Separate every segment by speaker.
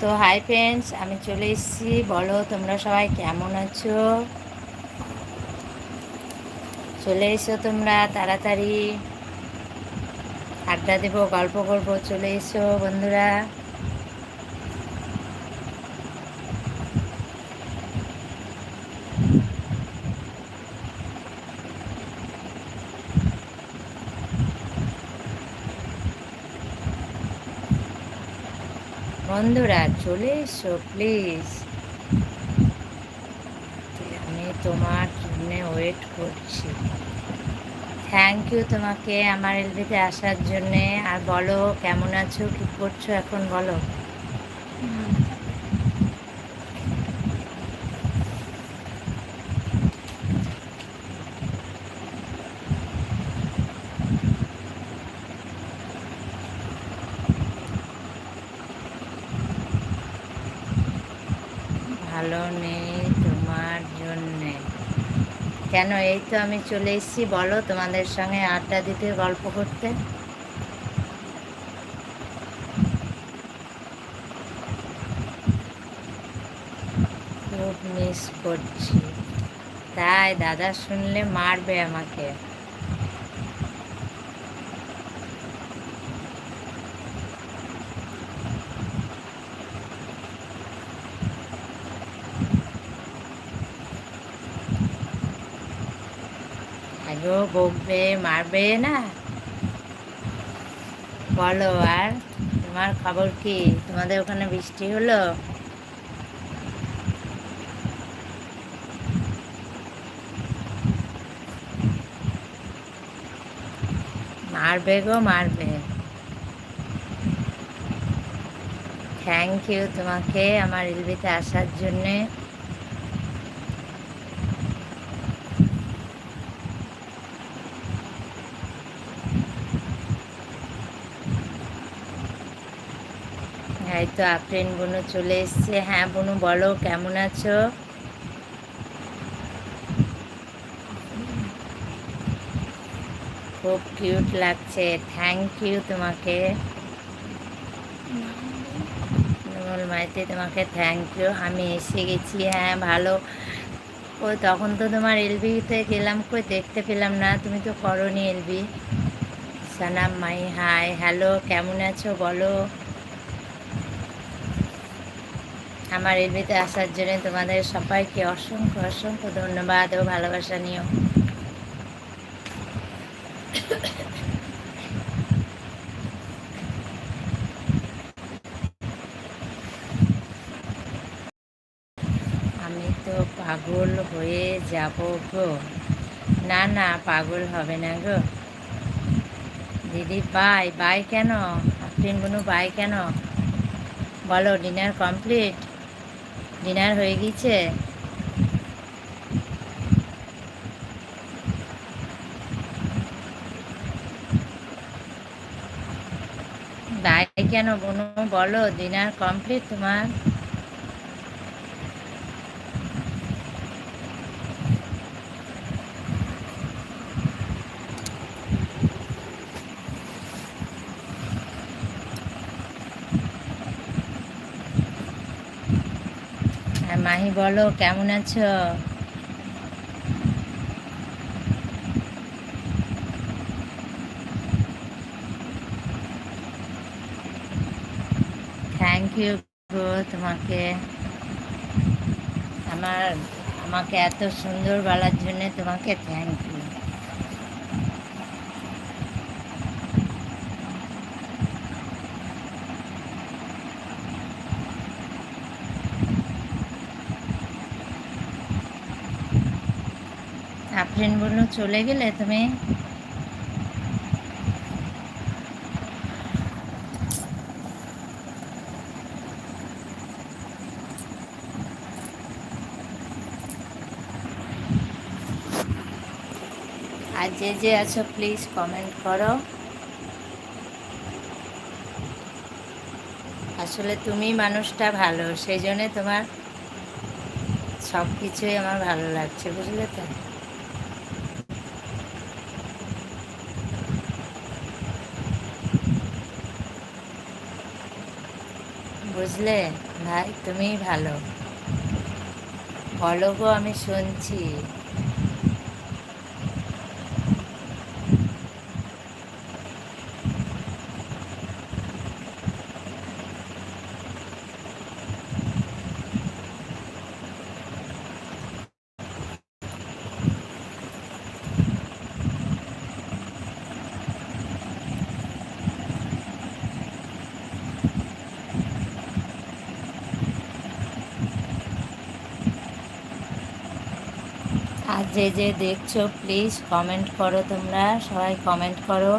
Speaker 1: তো hi friends, আমি চলে এসেছি। বলো, তোমরা সবাই কেমন আছো? চলে এসো তোমরা, তাড়াতাড়ি। আড্ডা দেবো, গল্প করব, চলে এসো বন্ধুরা। বন্ধুরা, চলে এসো প্লিজ আমি তোমার জন্য ওয়েট করছি। থ্যাংক ইউ তোমাকে আমার এলবিতে আসার জন্যে। আর বলো, কেমন আছো? কী করছ এখন বলো ভালো নেই তোমার জন্যে কেন এই তো আমি চলে এসেছি? বলো, তোমাদের সঙ্গে আড্ডা দিতে, গল্প করতে। খুব মিস করছি। তাই দাদা শুনলে মারবে আমাকে। আগেও বকবে, মারবে না। বলো, আর তোমার খবর কি? তোমাদের ওখানে বৃষ্টি হলো? মারবে গো, মারবে। থ্যাংক ইউ তোমাকে আমার ইলবিতে আসার জন্যে। এই তো আফরিন বুনু চলে এসছে। হ্যাঁ বুনু, বলো কেমন আছো? খুব কিউট লাগছে। থ্যাংক ইউ তোমাকে। মাইতি তোমাকে থ্যাংক ইউ আমি এসে গেছি হ্যাঁ ভালো। ও তখন তো তোমার এলবিতে গেলাম কই, দেখতে পেলাম না। তুমি তো করনি এলবি সানাম মাই, হাই। হ্যালো, কেমন আছো বলো। আমার এলবিতে আসার জন্য তোমাদের সবাইকে অসংখ্য অসংখ্য ধন্যবাদ ও ভালোবাসা নিও। আমি তো পাগল হয়ে যাব গো। না না, পাগল হবে না গো। দিদি বাই বাই কেন? আফরিন বুনু বাই কেন? বলো ডিনার কমপ্লিট ডিনার হয়ে গেছে বাই কেন বোনো? বলো ডিনার কমপ্লিট তোমার আর মাহি, বলো, কেমন আছো? থ্যাংক ইউ গো তোমাকে। আমার, আমাকে এত সুন্দর বলার জন্য তোমাকে থ্যাংক ইউ আফরিন বলল, চলে গেলে তুমি? আর যে যে আছো প্লিজ কমেন্ট করো। আসলে তুমি মানুষটা ভালো, সেই জন্যে তোমার সব কিছুই আমার ভালো লাগছে, বুঝলে তো? বুঝলে? ভাই তুমি ভালো। বলো গো আমি শুনছি। আর যে যে দেখছ প্লিজ কমেন্ট করো তোমরা। সবাই কমেন্ট করো।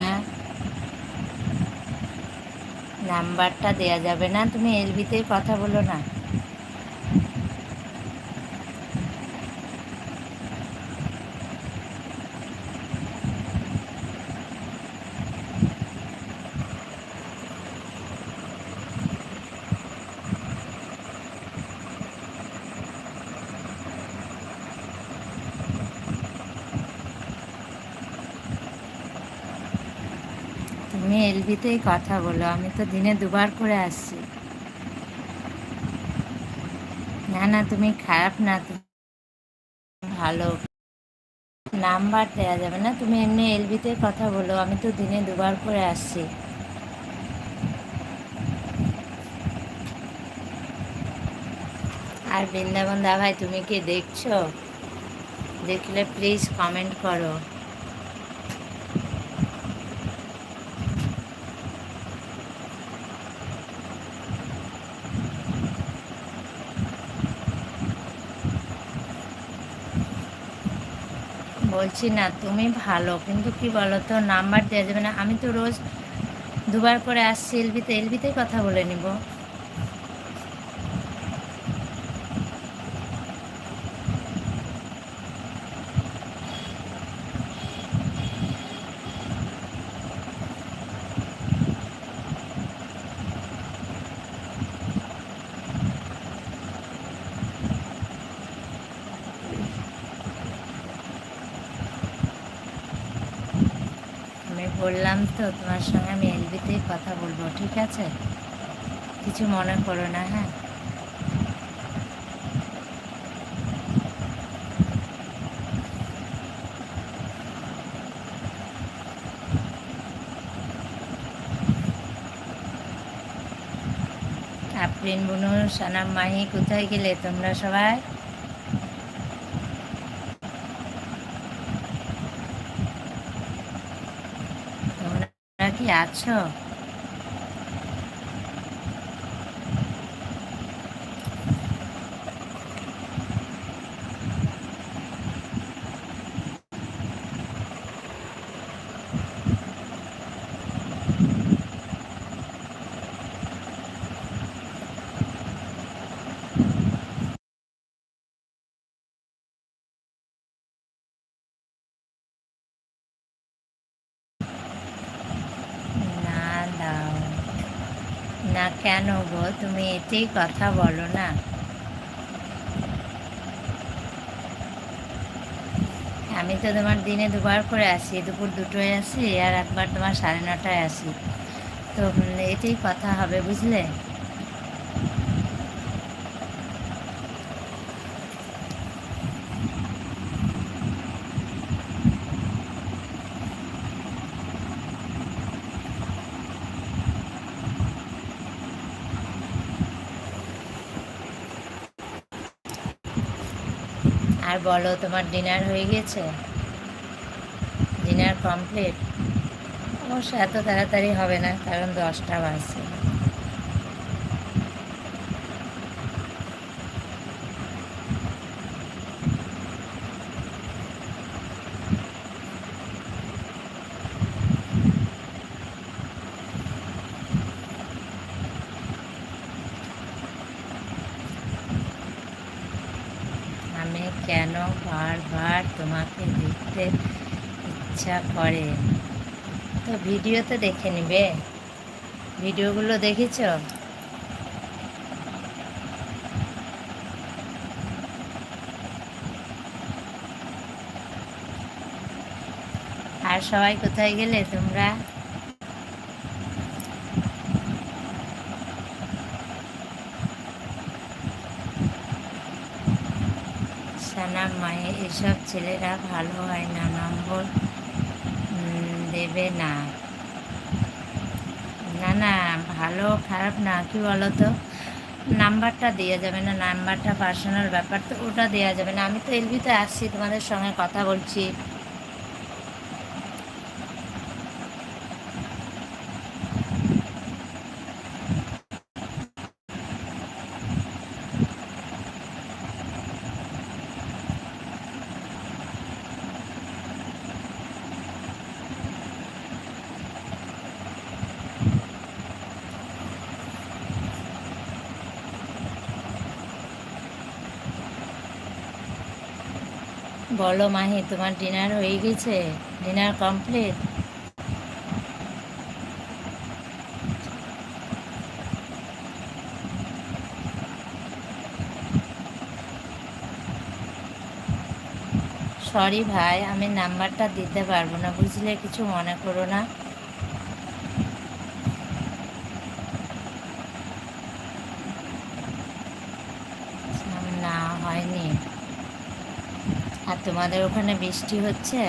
Speaker 1: হ্যাঁ। নাম্বারটা দেয়া যাবে না। তুমি এলবিতে কথা বলো না। এলবিতেই কথা বলো, আমি তো দিনে দুবার করে আসছি। না না, তুমি খারাপ না, তুমি ভালো। নাম্বার দেওয়া যাবে না, তুমি এমনি এলবিতে কথা বলো, আমি তো দিনে দুবার করে আসছি। আর বৃন্দাবন দা ভাই, তুমি কি দেখছ? দেখলে প্লিজ কমেন্ট করো। বলছি না, তুমি ভালো, কিন্তু কি বলো তো নাম্বার দেওয়া যাবে না। আমি তো রোজ দুবার করে আসছি এলবিতে এলবিতেই কথা বলে নিব আমি বললাম তো, তোমার সঙ্গে আমি এলবিতেই কথা বলব, ঠিক আছে? কিছু মনে করো না হ্যাঁ? আফরিন বুনু, সানাম, মাহি, কোথায় গেলে তোমরা সবাই তোমরা কি আছো না দাও না কেন গো? তুমি এতেই কথা বলো না। আমি তো তোমার দিনে দুবার করে আসি, দুপুর দুটোয় আসি আর একবার তোমার সাড়ে নটায় আসি। তো এটাই কথা হবে, বুঝলে? বলো, তোমার ডিনার হয়ে গেছে? ডিনার কমপ্লিট অবশ্য এত তাড়াতাড়ি হবে না, কারণ দশটা বাজছে। মনে কেন বারবার তোমাকে দেখতে ইচ্ছা করে? তো ভিডিও তো দেখে নিবে। ভিডিওগুলো দেখেছ? আর সবাই কোথায় গেলে তোমরা? এসব ছেলেরা ভালো হয় না, নম্বর দেবে না। না না, ভালো খারাপ না, কি বলো তো নাম্বারটা দেওয়া যাবে না, নাম্বারটা পার্সোনাল ব্যাপার তো ওটা দেওয়া যাবে না। আমি তো এলবিতে আসছি, তোমাদের সঙ্গে কথা বলছি। বলো মাহি, তোমার ডিনার হয়ে গেছে? ডিনার কমপ্লিট সরি ভাই, আমি নাম্বারটা দিতে পারব না, বুঝলে? কিছু মনে করো না হয়নি আর তোমাদের ওখানে বৃষ্টি হচ্ছে?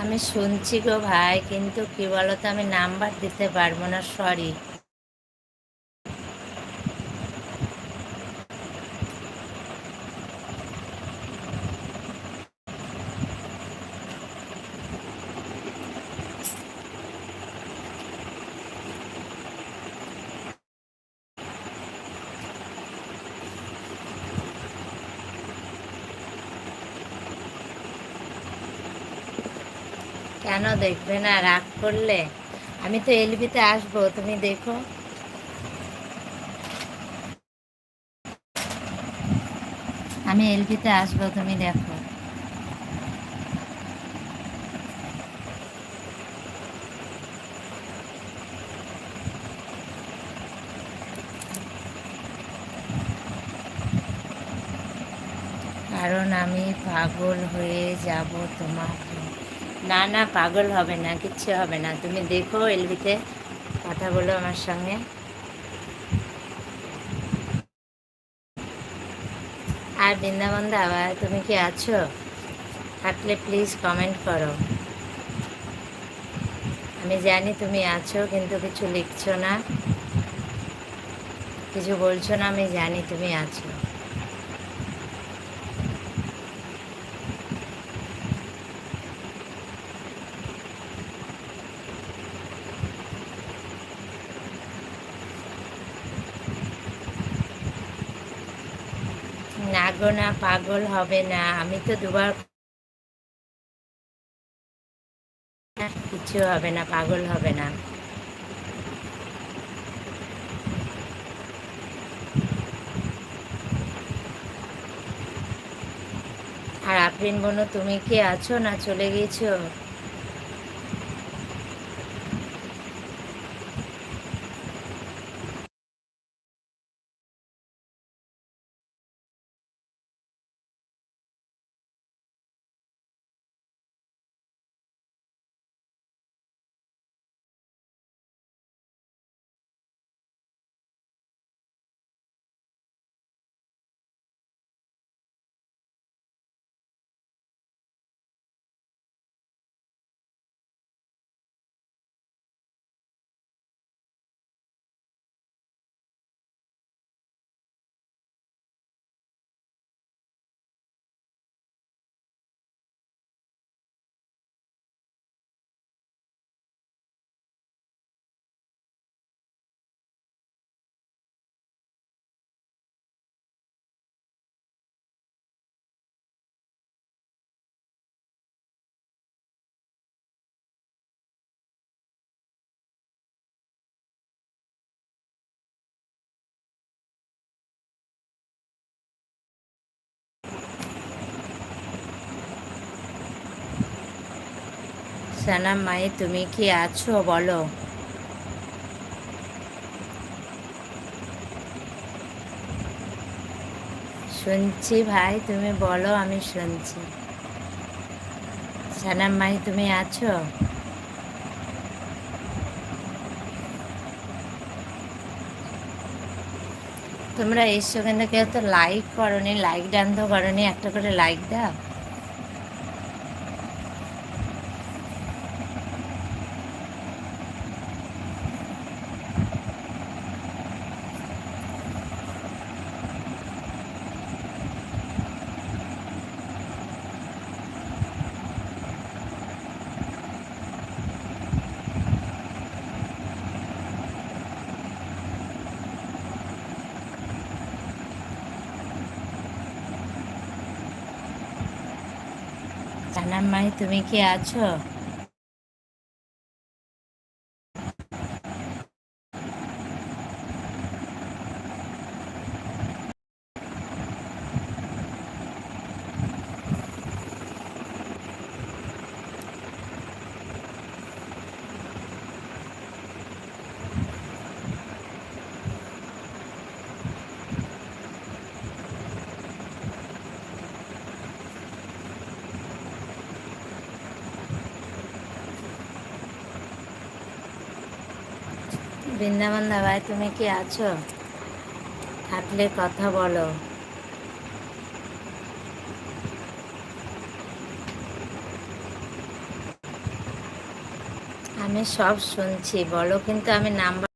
Speaker 1: আমি শুনছি গো ভাই, কিন্তু কি বলতো আমি নাম্বার দিতে পারব না সরি কেন দেখবে না, রাগ করলে। আমি তো এলবিতে আসব, তুমি দেখো। আমি এলবিতে আসব, তুমি দেখো। কারণ আমি পাগল হয়ে যাব তোমাকে না না, পাগল হবে না, কিচ্ছু হবে না। তুমি দেখো এলবিতে কথা বলো আমার সঙ্গে। আর বৃন্দাবন দাবা তুমি কি আছো? থাকলে প্লিজ কমেন্ট করো। আমি জানি তুমি আছো, কিন্তু কিছু লিখছো না। কিছু বলছো না, আমি জানি তুমি আছো। গো না, পাগল হবে না। আমি তো দুবার কিছু হবে না, পাগল হবে না। আর আফরিন বোনো, তুমি কি আছো না চলে গেছো সানা মাই তুমি কি আছো? বলো। শুনছি ভাই, তুমি বলো, আমি শুনছি। সানাম মাই তুমি আছো? তোমরা এসছো কিন্তু কেউ তো লাইক করনি লাইক ডান তো করনি, একটা করে লাইক দাও সানাম মাই তুমি কি আছো? বৃন্দাবন দাবাই তুমি কি আছো? থাকলে কথা বলো। আমি সব শুনছি, বলো, কিন্তু আমি নাম্বার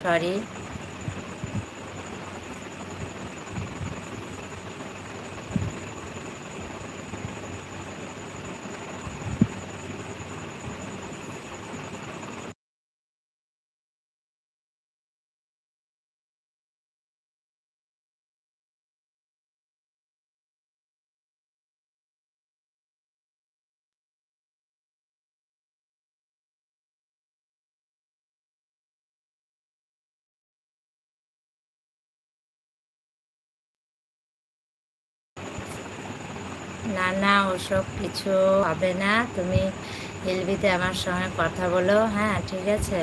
Speaker 1: সরি না না, ওসব কিছু হবে না। তুমি এলবিতে আমার সঙ্গে কথা বলো। হ্যাঁ ঠিক আছে।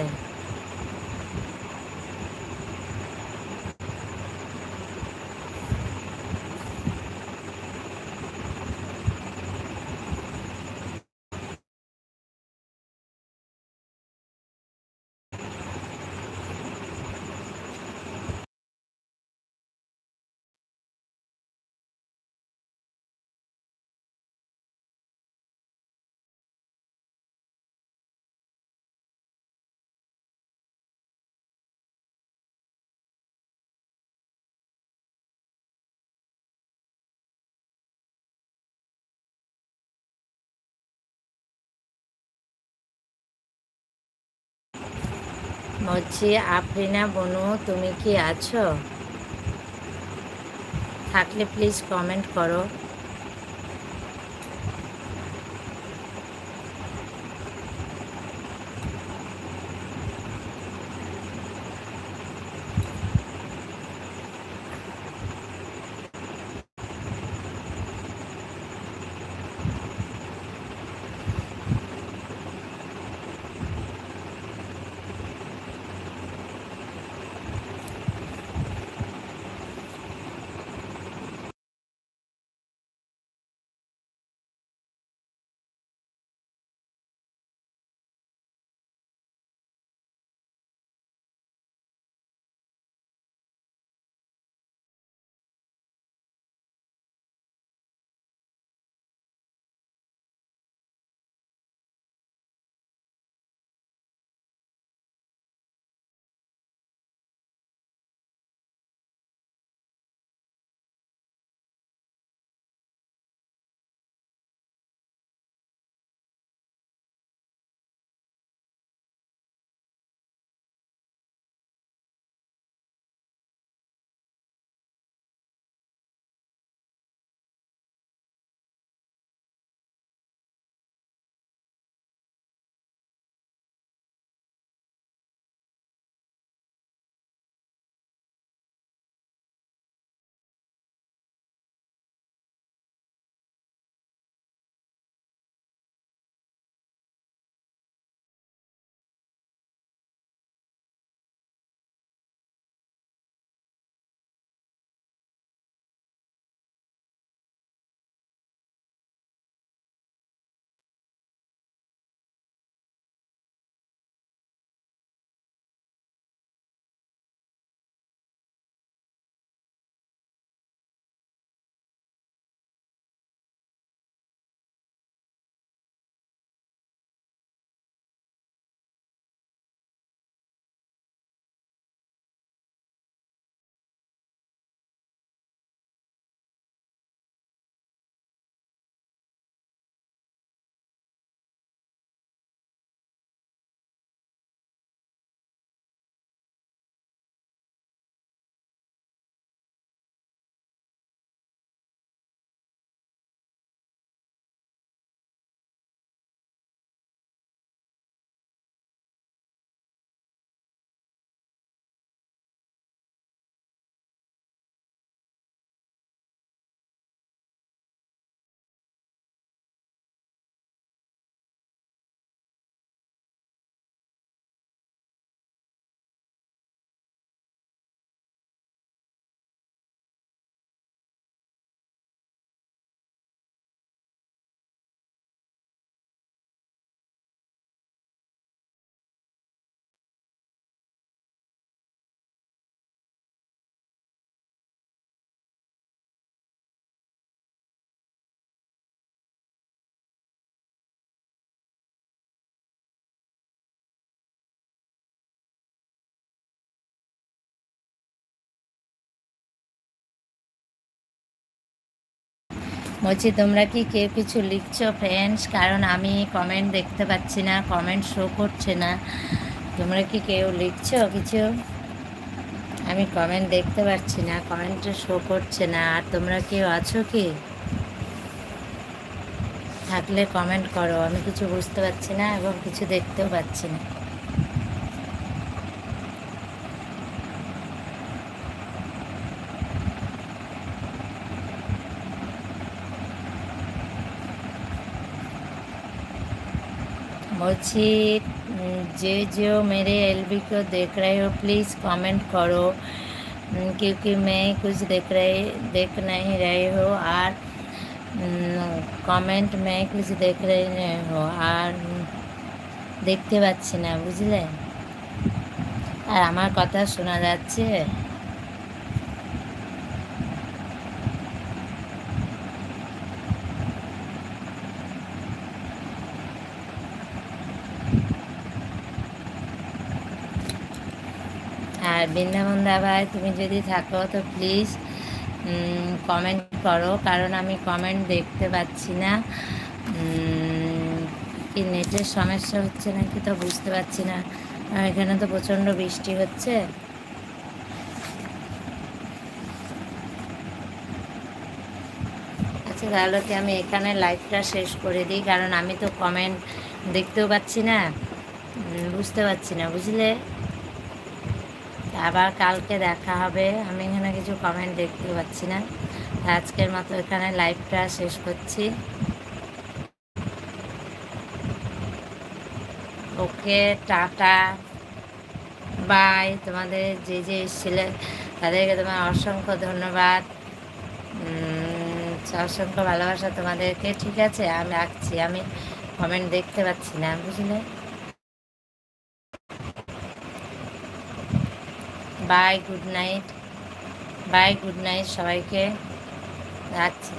Speaker 1: বলছি আফরিনা বনু তুমি কি আছো? থাকলে প্লিজ কমেন্ট করো। বলছি, তোমরা কি কেউ কিছু লিখছো ফ্রেন্ডস কারণ আমি কমেন্ট দেখতে পাচ্ছি না কমেন্ট শো করছে না। তোমরা কি কেউ লিখছো কিছু? আমি কমেন্ট দেখতে পাচ্ছি না কমেন্টে শো করছে না। আর তোমরা কেউ আছো কি? থাকলে কমেন্ট করো, আমি কিছু বুঝতে পারছি না এবং কিছু দেখতেও পাচ্ছি না। बल्कि जे जो मेरे एलबी को देख रहे हो प्लीज़ कमेंट करो क्योंकि मैं कुछ देख रहे देख नहीं रहे हो और কমেন্ট में कुछ देख रहे हो আর দেখতে পাচ্ছি না বুঝলে আর আমার কথা শোনা যাচ্ছে বৃন্দাবন দা ভাই তুমি যদি থাকো তো প্লিজ কমেন্ট করো, কারণ আমি কমেন্ট দেখতে পাচ্ছি না। কি নেটের সমস্যা হচ্ছে নাকি তো বুঝতে পারছি না। এখানে তো প্রচণ্ড বৃষ্টি হচ্ছে। আচ্ছা তাহলে কি আমি এখানে লাইভটা শেষ করে দিই? কারণ আমি তো কমেন্ট দেখতেও পাচ্ছি না। বুঝতে পারছি না, বুঝলে? আবার কালকে দেখা হবে। আমি এখানে কিছু কমেন্ট দেখতে পাচ্ছি না। আজকের মতো এখানে লাইভটা শেষ করছি। ওকে, টাটা। বাই তোমাদের যে যে এসেছিলে, তাদেরকে তোমার অসংখ্য ধন্যবাদ। অসংখ্য ভালোবাসা তোমাদেরকে। ঠিক আছে, আমি রাখছি। আমি কমেন্ট দেখতে পাচ্ছি না, বুঝলে? Bye good night bye good night সবাইকে। রাখছি।